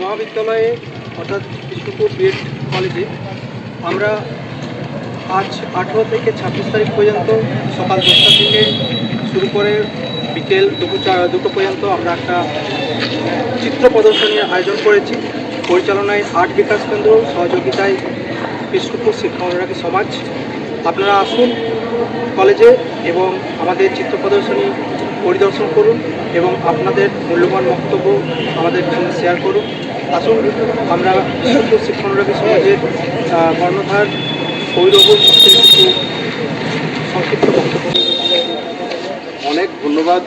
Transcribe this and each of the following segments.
মহাবিদ্যালয়ে, অর্থাৎ বিষ্ণুপুর বিএড কলেজে। আমরা আজ আঠেরো থেকে ছাব্বিশ তারিখ পর্যন্ত সকাল দশটা থেকে শুরু করে বিকেল দুপুর চা- দুটো পর্যন্ত আমরা একটা চিত্র প্রদর্শনীর আয়োজন করেছি। পরিচালনায় আর্ট বিকাশ কেন্দ্র, সহযোগিতায় বিষ্ণুপুর শিক্ষা অনুরাগী সমাজ। আপনারা আসুন কলেজে এবং আমাদের চিত্র প্রদর্শনী পরিদর্শন করুন। এবং আপনাদের মূল্যবান বক্তব্য আমাদের সঙ্গে শেয়ার করুন। আসুন, আমরা বিষ্ণুপুর শিক্ষা অনুরাগী সমাজের কর্ণধার সৌরভ সংক্ষিপ্ত অনেক ধন্যবাদ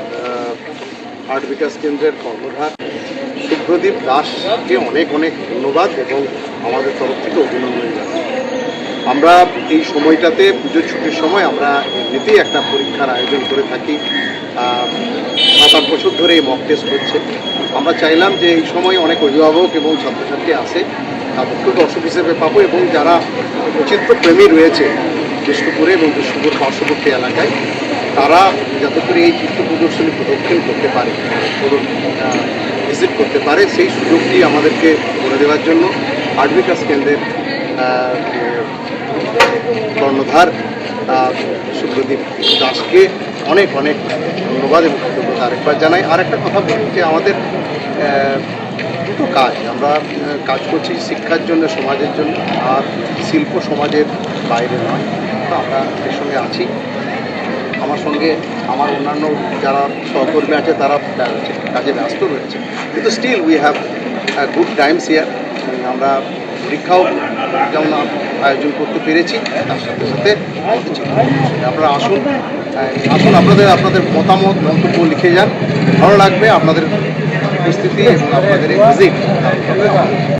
আর্ট বিকাশ কেন্দ্রের কর্ণধার শুভ্রদীপ দাসকে অনেক অনেক ধন্যবাদ এবং আমাদের তরফ থেকে অভিনন্দন জানাই। আমরা এই সময়টাতে পুজোর ছুটির সময় আমরা এমনিতেই একটা পরীক্ষার আয়োজন করে থাকি। বছর ধরে মক টেস্ট হচ্ছে। আমরা চাইলাম যে এই সময় অনেক অভিভাবক এবং ছাত্রছাত্রী আসে। তাদেরকেও দর্শক হিসেবে পাবো এবং যারা চিত্রপ্রেমী রয়েছে বিষ্ণুপুরে এবং বিষ্ণুপুর পার্শ্ববর্তী এলাকায় তারা যাতে করে এই চিত্র প্রদর্শনী প্রদক্ষিণ করতে পারে ভিজিট করতে পারে সেই সুযোগটি আমাদেরকে করে দেওয়ার জন্য আর্ট বিকাশ কেন্দ্রের কর্ণধার আহ, সুপ্রদীপ দাসকে অনেক অনেক ধন্যবাদ এবং আরেকবার জানাই আর একটা কথা বলি যে আমাদের দুটো কাজ। আমরা কাজ করছি শিক্ষার জন্য, সমাজের জন্য, আর শিল্প সমাজের বাইরে নয়। আমরা এর সঙ্গে আছি। আমার সঙ্গে আমার অন্যান্য যারা সহকর্মী আছে, তারা কাজে ব্যস্ত রয়েছে। কিন্তু still we have good times ইয়ার আমরা পরীক্ষাও যেমন আয়োজন করতে পেরেছি, তার সাথে সাথে আপনারা আসুন। আসুন আপনাদের আপনাদের মতামত মন্তব্য লিখে যান। ভালো লাগবে আপনাদের উপস্থিতি এবং আপনাদের ভিজিট